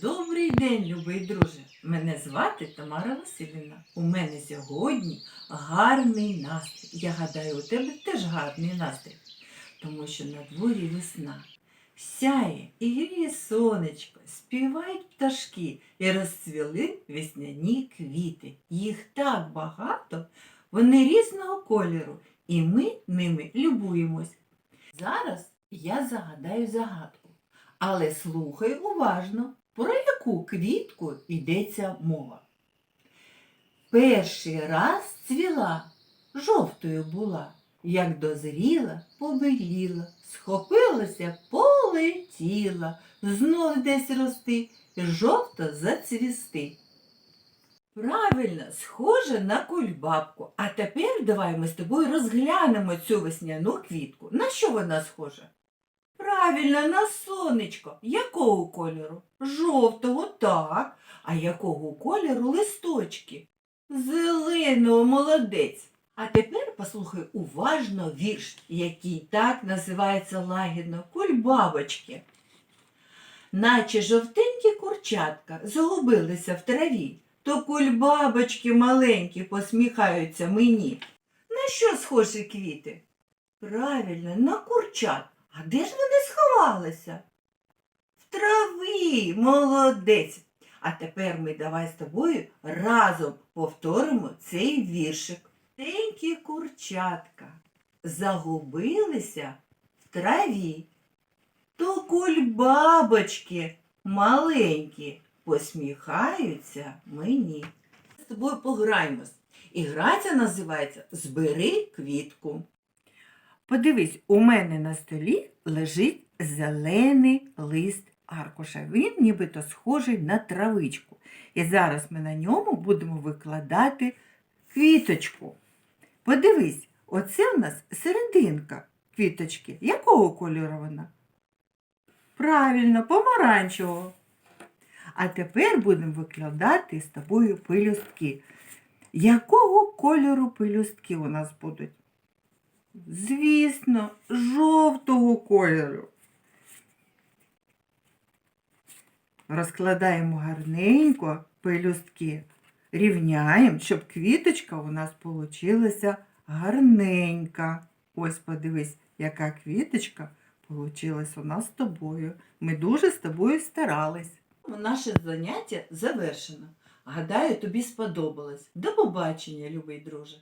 Добрий день, любий друже. Мене звати Тамара Васильівна. У мене сьогодні гарний настрій. Я гадаю, у тебе теж гарний настрій, тому що на дворі весна. Сяє і гріє сонечко, співають пташки і розцвіли весняні квіти. Їх так багато, вони різного кольору, і ми ними любуємось. Зараз я загадаю загадку, але слухай уважно, про яку квітку йдеться мова. Перший раз цвіла, жовтою була, як дозріла, побеліла, схопилася, полетіла, знов десь рости, жовто зацвісти. Правильно, схоже на кульбабку. А тепер давай ми з тобою розглянемо цю весняну квітку. На що вона схожа? Правильно, на сонечко. Якого кольору? Жовтого, так. А якого кольору листочки? Зеленого, молодець. А тепер послухай уважно вірш, який так називається лагідно кульбабочки. Наче жовтенькі курчатка загубилися в траві, то кульбабочки маленькі посміхаються мені. На що схожі квіти? Правильно, на курчат. А де ж вони сховалися? В траві, молодець. А тепер ми давай з тобою разом повторимо цей віршик. Тенькі курчатка загубилися в траві. То кульбабочки маленькі посміхаються мені. З тобою пограємось. І гра ця називається Збери квітку. Подивись, у мене на столі лежить зелений лист аркуша. Він нібито схожий на травичку. І зараз ми на ньому будемо викладати квіточку. Подивись, оце в нас серединка квіточки. Якого кольору вона? Правильно, помаранчевого. А тепер будемо викладати з тобою пелюстки. Якого кольору пелюстки у нас будуть? Звісно, жовтого кольору. Розкладаємо гарненько пелюстки, рівняємо, щоб квіточка у нас получилася гарненька. Ось подивись, яка квіточка получилась у нас з тобою. Ми дуже з тобою старались. Наше заняття завершено. Гадаю, тобі сподобалось. До побачення, любий друже.